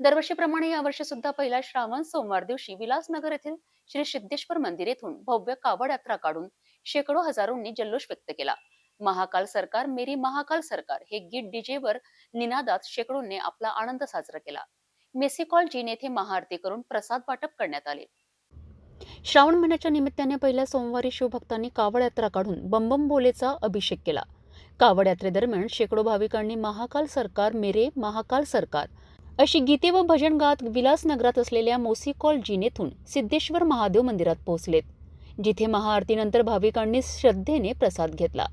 दरवर्षीप्रमाणे यावर्षी सुद्धा पहिला श्रावण सोमवार दिवशी विलासनगर येथील श्री सिद्धेश्वर मंदिर येथून भव्य कावड यात्रा काढून शेकडो हजारोंनी जल्लोष व्यक्त केला. महाकाल सरकार मेरी महाकाल सरकार हे गीत डीजेवर निनादात शेकडोंनी आपला आनंद साजरा केला. मेसिकॉल जीन येथे महाआरती करून प्रसाद वाटप करण्यात आले. श्रावण महिन्याच्या निमित्ताने पहिल्या सोमवारी शिवभक्तांनी कावड यात्रा काढून बंबम बोलेचा अभिषेक केला. कावड यात्रेदरम्यान शेकडो भाविकांनी महाकाल सरकार मेरे महाकाल सरकार अशी गीते व भजन गात विलासनगरात असलेल्या मोसिकॉल जीन येथून सिद्धेश्वर महादेव मंदिरात पोहोचलेत जिथे महाआरतीनंतर भाविकांनी श्रद्धेने प्रसाद घेतला.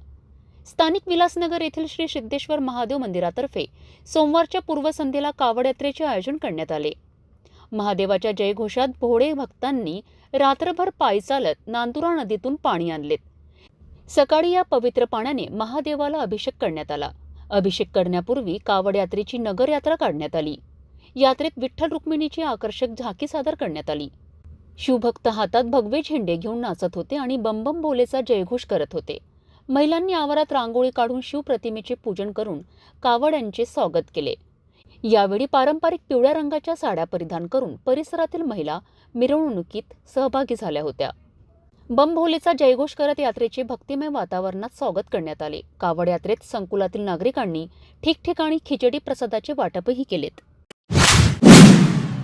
स्थानिक विलासनगर येथील श्री सिद्धेश्वर महादेव मंदिरातर्फे सोमवारच्या पूर्वसंध्येला कावड यात्रेचे आयोजन करण्यात आले. महादेवाच्या जयघोषात भोळे भक्तांनी रात्रभर पायी चालत नांदुरा नदीतून पाणी आणलेत. सकाळी या पवित्र पाण्याने महादेवाला अभिषेक करण्यात आला. अभिषेक करण्यापूर्वी कावड यात्रेची नगर यात्रा काढण्यात आली. यात्रेत विठ्ठल रुक्मिणीची आकर्षक झाकी सादर करण्यात आली. शिवभक्त हातात भगवे झेंडे घेऊन नाचत होते आणि बंबम बोलेचा जयघोष करत होते. महिलांनी आवारात रांगोळी काढून शिवप्रतिमेचे पूजन करून कावड्यांचे स्वागत केले. यावेळी पारंपरिक पिवळ्या रंगाच्या साड्या परिधान करून परिसरातील महिला मिरवणुकीत सहभागी झाल्या होत्या. बम भोलेचा जयघोष करत यात्रेचे भक्तिमय वातावरणात स्वागत करण्यात आले. कावड यात्रेत संकुलातील नागरिकांनी ठिकठिकाणी खिचडी प्रसादाचे वाटपही केलेत.